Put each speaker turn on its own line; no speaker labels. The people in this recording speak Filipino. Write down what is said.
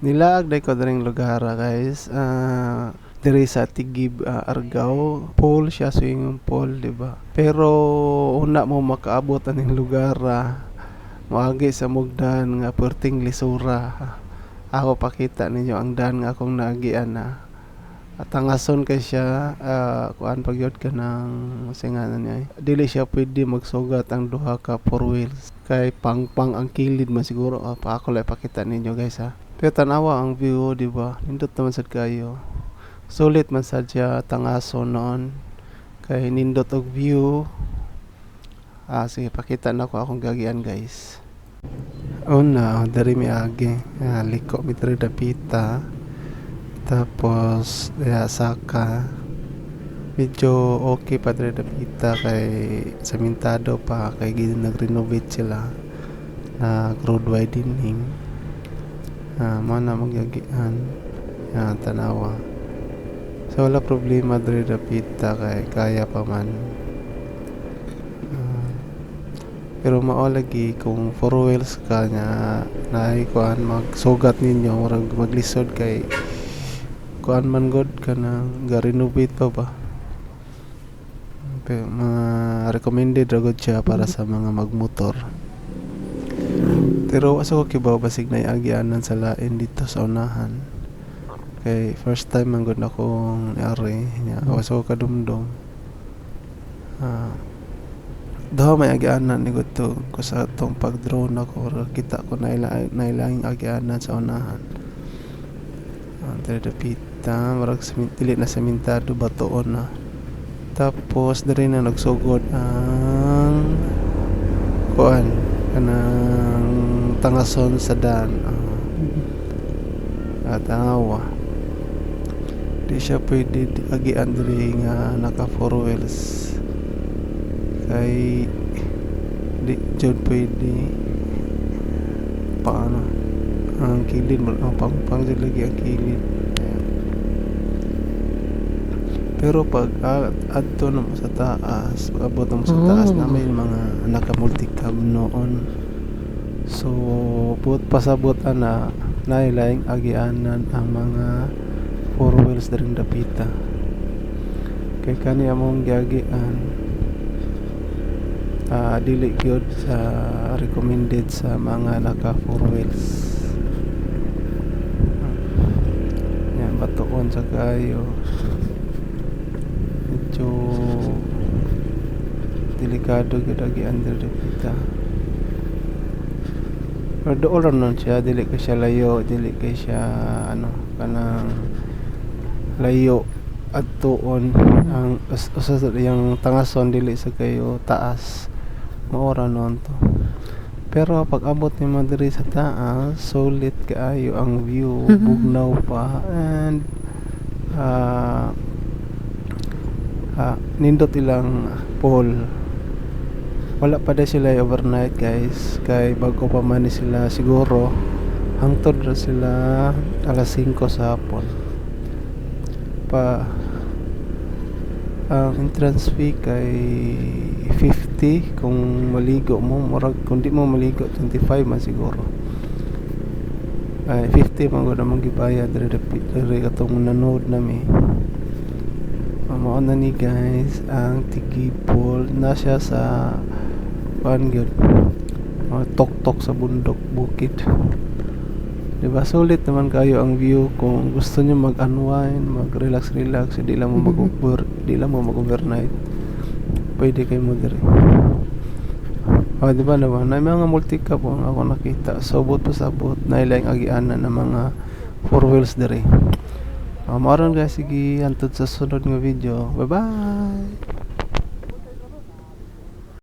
Nilaag day ko daring lugar guys. Ah, diri sa Tigib ah, Argao, pool siya swimming pool, di ba? Pero una mo makaabot aning lugar ah, moagi sa mugdan nga perting lisura. Ako pakita ninyo ang dan nga akong naagian na. At tangason kay siya, ah, kuan pagyod ka ng singanan niya. eh. Dili siya pwede magsugat ang duha ka four wheels. Kay pang-pang ang kilid man siguro. Ah, pa ako lang pakita ninyo guys ha. Pero tanawa ang view, di ba? Nindot naman sad kayo. Sulit man sad siya tangason noon. Kay nindot og view. Ah, sige, pakita na ko akong gagian guys. Una, dari mi agi. Ah, liko mi dari dapita. Tapos, ya saka. Medyo okay pa dari dapita kay samintado pa kay gid nag-renovate sila na road widening. Ah, mo na magyagian. Yan, tanawa. So, wala problema dari dapita kay kaya pa man. Ah, pero mao lagi kung four wheels ka nya naay kuan magsugat ninyo murag maglisod kay kuan man god ka na ga-renovate pa ba Pero mga recommended ra siya para sa mga magmotor pero asa ko kibaw basig na agianan sa lain dito sa unahan. Kay first time man gud akong niari nya asa ko kadumdum. Ah daw may agianan ni to ko sa tong pag drone ako or kita ko naila nailanging agianan sa unahan. Ah, dire dapita marag samin- dili na semintado batoon na. Tapos diri na nagsugod ang kuan kanang tangason sa dan ah, at awa. Di siya pwede agian diri nga naka four wheels. Kay di jud pwede. Paano? Ang kilid mo ang pangpang jud lagi ang kilid. Pero pag uh, adto na mo sa taas abot mo sa taas na may mga naka multicab noon so but pasabot ana nailaing agianan ang mga four wheels daring dapita. Kay kani among giagian ah dili gyud sa recommended sa mga naka four wheels. Yan batuon sa kayo. Medyo delikado gyud agi under the pita pero doon lang nun siya dili ka siya layo dili ka siya ano kanang layo at tuon. Ang us, usa sa yung tangason dili sa kayo taas. Maora noon to. Pero pag abot ni mo diri sa taas solid kaayo ang view
Mhm.
bugnaw pa. And ah ah, nindot ilang pole wala pa da sila overnight guys. Kay bago pa man sila siguro hangtod ra sila alas 5 sa hapon. Pa ang entrance fee kay 50 kung maligo mo murag kung di mo maligo 25 man siguro. Ay 50 man gud among gibayad diri diri atong nanood nami mao na ni guys ang Tigipol na siya sa kuan gyud mga tok-tok sa bundok bukid Diba sulit naman kayo ang view kung gusto niyo mag-unwind, mag-relax relax, hindi lang mo mag-over, hindi lang mo mag-overnight. Pwede kayo mo diri. Oh, di ba naman? Na mga multi-cab ang ako nakita. Sobot pa sabot na ilang agianan ng mga four wheels diri. Uh, maron guys, sige, antod sa sunod nga video. Bye-bye!